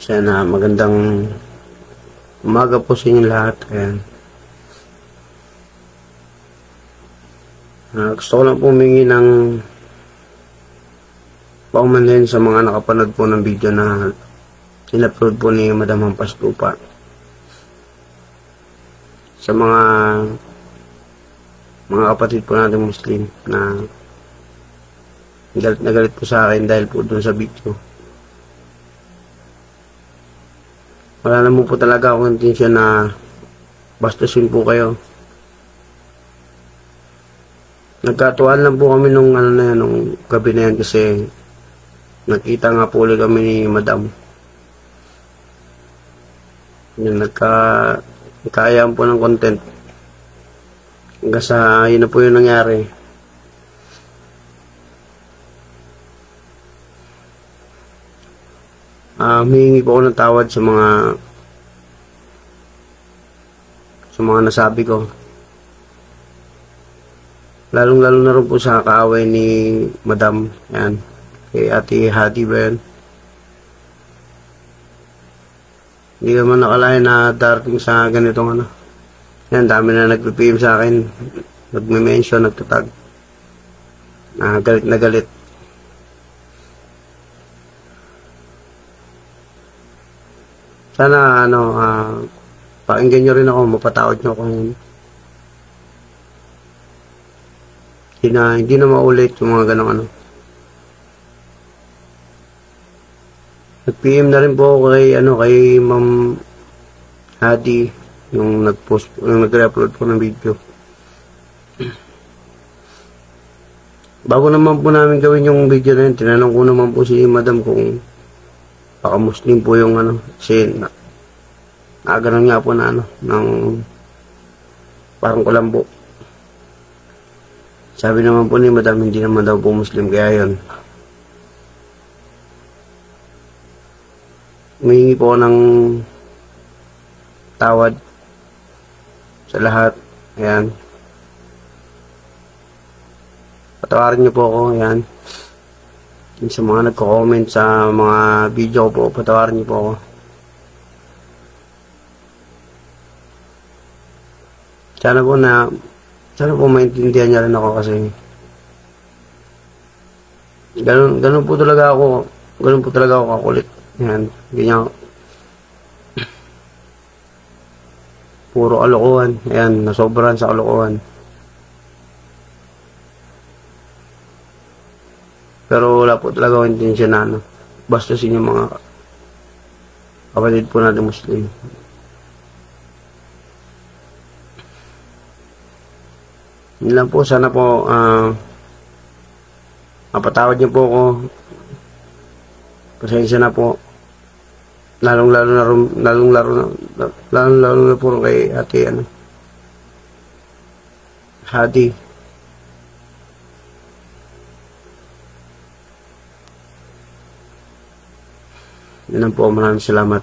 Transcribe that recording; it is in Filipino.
Sana magandang umaga po sa inyo lahat. Ayan. Ah, gusto ko lang po humingi ng paumanhin sa mga nakapanood po ng video na in-upload po ni Madam Hampas Lupa. Sa mga mga kapatid po natin Muslim na galit na galit po sa akin dahil po dun sa video. Wala naman po talaga akong intensyon na bastusin po kayo. Nagkatuwaan lang po kami nung ano na yan, nung gabi na yan kasi nakita nga po ulit kami ni Madam. Yung nagka, nagkaayaan po ng content. Hanggang sa yun na po yung nangyari. Ah, humingi po ako ng tawad sa mga sa mga nasabi ko. Lalong-lalo na rin po sa kaaway ni Madam. Yan. Kay Ate Hadi ba? Hindi ka man nakalain na darating sa ganitong ano. Yan, dami na nagpipim sa akin. Nagme-mention, nagtatag. Na galit na galit. Sana ano, ah, pakinggan nyo rin ako, mapatawad nyo ako ngayon. Hindi na, hindi na maulit yung mga ganong ano. Nag-PM na rin po ako kay, ano, kay Ma'am Hadi, yung nag-post, yung nag-upload po ng video. Bago naman po namin gawin yung video na yun, tinanong ko naman po si Madam kung baka Muslim po yung ano, kasi na, nakaganon nga po na ano, ng parang kulambo. Sabi naman po ni Madam, hindi naman daw po Muslim, kaya yun. Humingi po ng tawad sa lahat. Ayan. Patawarin niyo po ako, ayan. Yung sa mga nagko-comment sa mga video ko po, patawarin niyo po ako. Sana po na, sana po maintindihan niya rin ako kasi ganun, ganun po talaga ako, ganun po talaga ako kakulit. Yan, ganyan. Puro kalokohan. Ayan, nasobrahan sa kalokohan. Pero wala po talaga akong intensyon na ano. Basta sa inyo mga kapatid po natin Muslim. Yun lang po, sana po ah mapatawad niyo po ako. Pasensya na po. Lalong lalo na lalong lalo na lalong lalo na po kay ate ano. Hadi. Yun po, maraming salamat.